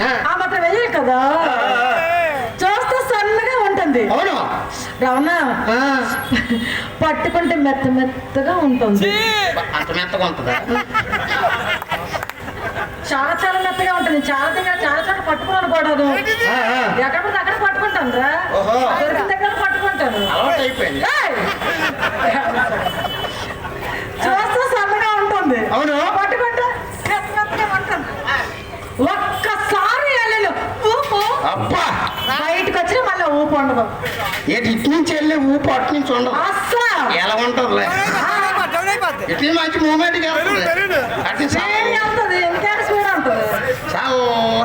ఆ. మాత్రం వెయ్యాలి కదా? చూస్తే సన్నగా ఉంటుంది. అవును? రవణ పట్టుకుంటే మెత్త మెత్తగా ఉంటుంది. అంత మెత్తగా ఉంటుందా? చాలా చాలా మెత్తగా ఉంటుంది. చాలా దగ్గర చాలా చాలా పట్టుకున్నాను ఆ. ఎక్కడ పడితే అక్కడ పట్టుకుంటాను రా. దొరికిన దగ్గర పట్టుకుంటాను. అలవాటు అయిపోయింది ఏయ్! చూస్తే సన్నగా ఉంటుంది అవును. పట్టుకుంటే మెత్త మెత్తగా ఉంటుంది ఒక్కసారి వెళ్ళను ఊపు అబ్బా బయటకు వచ్చి మళ్ళీ ఊపు ఉండదు. ఏంటి ఇటు నుంచి వెళ్ళి ఊపు అటు నుంచి ఉండదు. ఎలా ఉంటుందిలే? ఇటు నుంచి మంచి మూమెంట్ అటు ఉంటుంది? చాలా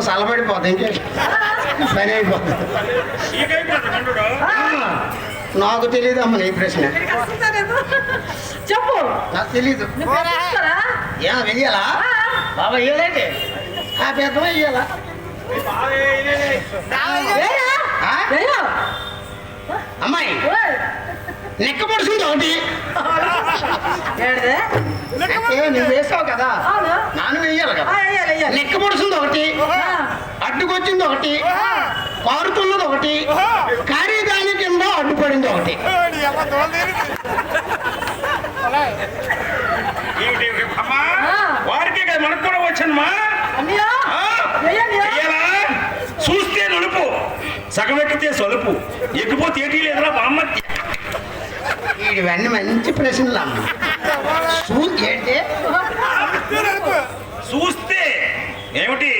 చల్లబడిపోతుంది ఇంకే. పని అయిపోతుంది ఆ, నాకు తెలియదు అమ్మ నీ ప్రశ్న? చెప్పు. నాకు తెలీదు? ఏం వెయ్యాలా? ఆ, బాబా వేయలేండి ఆ పెద్ద? వేయు. అమ్మాయి ఓయ్. నెక్క పొడుచుంది ఒకటి. ఏంటిది? ఏ, నువ్వు వేసావు కదా. నాన్న కదా? వేయాలి, వేయాలి. నెక్క పొడుచుంది ఒకటి. ఆ, అడ్డుకొచ్చింది ఒకటి. పారుతున్నది ఒకటి. కారీ దాని కింద అడ్డుపడింది ఒకటి. వారికి కదా మనకు కూడా అన్నయ్య, ఆ? వేయండి. వెయ్యాలా? చూస్తే నలుపు సగం ఎక్కితే సొలుపు. ఎక్కిపోతే ఏటీ లేదురా బామ్మ. ఇవన్నీ మంచి ప్రశ్నలు అమ్మ. చూస్తే ఏమిటి?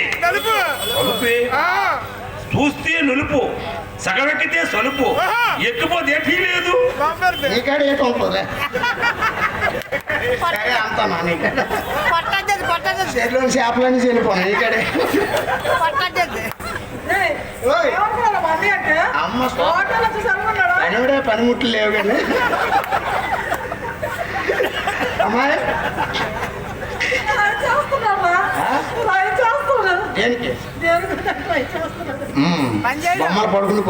సొలుపే. చూస్తే నులుపు. సగం ఎక్కితే సొలుపు. ఎక్కిపోతే ఏటీ లేదు. సరే అంతా పట్టద్దు చెరువులోని చేపలన్నీ ఓయ్. ఏమనుకున్నావు మా అన్నయ్య అంటే? అమ్మ స్వామి. హోటల్లో చూసి అనుకున్నాడా? పనివిడే పనిముట్లు లేవు కానీ అమ్మాయి. దేనికి. బొమ్మలు పడుకుని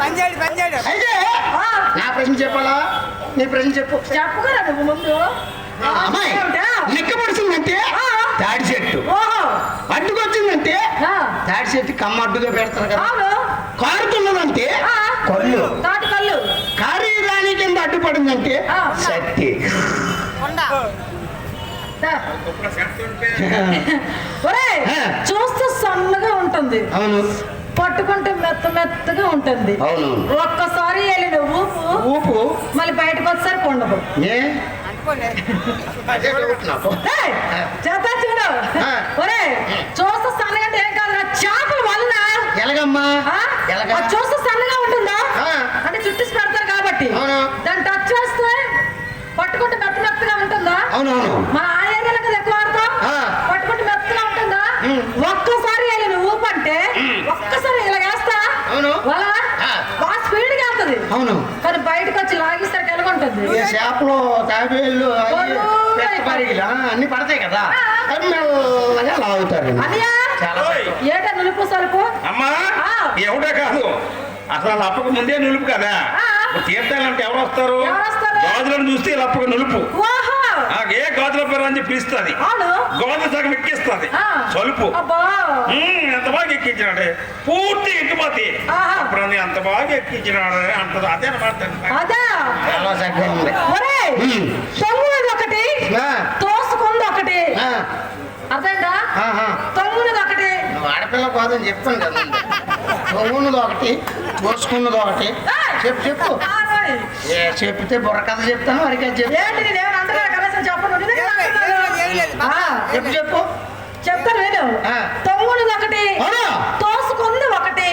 పంచాడు అయితే నా ప్రశ్న చెప్పాలా నీ ప్రశ్న చెప్పు చెప్పగలరా నువ్వు ముందు అమ్మాయి ఏమిటా? నిక్క పడుతుందంటే ఆ. తాడి చెట్టు ఓహో అడ్డుకొచ్చిందంటే తాడి చెట్టు కమ్మ అడ్డుగా పెడతారు కదా కారుతున్నదంటే ఆ, కళ్ళు. కళ్ళు. కారీ దాని కింద అడ్డుపడిందంటే. శక్తి. చూస్తే సన్నగా ఉంటుంది. అవును. పట్టుకుంటే మెత్త మెత్తగా ఉంటుంది. అవును. ఒక్కసారి వెళ్ళిన ఊపు ఊపు. మళ్ళీ బయటకు నాకు ఏయ్, చేస్తా చూడు. ఒరే చూస్తే సన్నగా అంటే ఏం కాదు చేపలు వలన? ఎలాగమ్మా? చూస్తే సన్నగా ఉంటుందా? ఆ. అంటే చుట్టేసి పెడతారు కాబట్టి. అవును. దాన్ని టచ్ చేస్తే పట్టుకుంటే మెత్త మెత్తగా ఉంటుందా? అవునవును మన ఆ ఏరియాలో కదా ఎక్కువ ఆడతాం ఆ. పట్టుకుంటే మెత్తగా ఉంటుందా. ఒక్కసారి వెళ్ళిన ఊపు అంటే ఒక్కసారి ఇలా వేస్తా. అవును. వాళ్ళ ఆ. బాగా స్పీడ్గా వెళ్తుంది. అవును. కానీ బయటకు వచ్చి లాగిస్తారు ఉంటుంది చేపలు తాబేళ్ళు అన్ని పడతాయి కదా. అవి మెల్లగా లాగుతారు. అనియా చాలా ఓయ్. ఏటా నులుపు. ఎవడే కాదు? అసలు లప్పక ముందే నులుపు కదా? తీర్థాలంటే ఎవరు వస్తారు? ఎవరు వస్తారు? గాజులను చూస్తే లప్పక నులుపు. ఓహో. ఆ, ఏ గాజుల పేరు అని చెప్పి పిలుస్తుంది గోధుమ సగం ఎక్కిస్తుంది. ఆ. సొలుపు. ఎంత బాగా ఎక్కించినాడే. పూర్తి ఎక్కిపోతే. ఆహా. అప్పుడు అంత బాగా ఎక్కించినాడు అంటది. అదే అనమాట ఒకటి తోసుకుంది ఒకటి. ఆ, అర్థంగా. తొంగునది ఒకటి. ఆడపిల్ల కాదని చెప్తాను కదా. తొంగున్నది ఒకటి మోసుకున్నది ఒకటి. చెప్పు చెప్పు. ఏ చెప్తే బుర్రకథ చెప్తాను వారికి అది చెప్పు చెప్పు. చెప్పు. చెప్తాను నేను ఆ. తొంగునది ఒకటి? తోసుకుంది ఒకటి.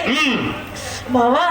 బావా.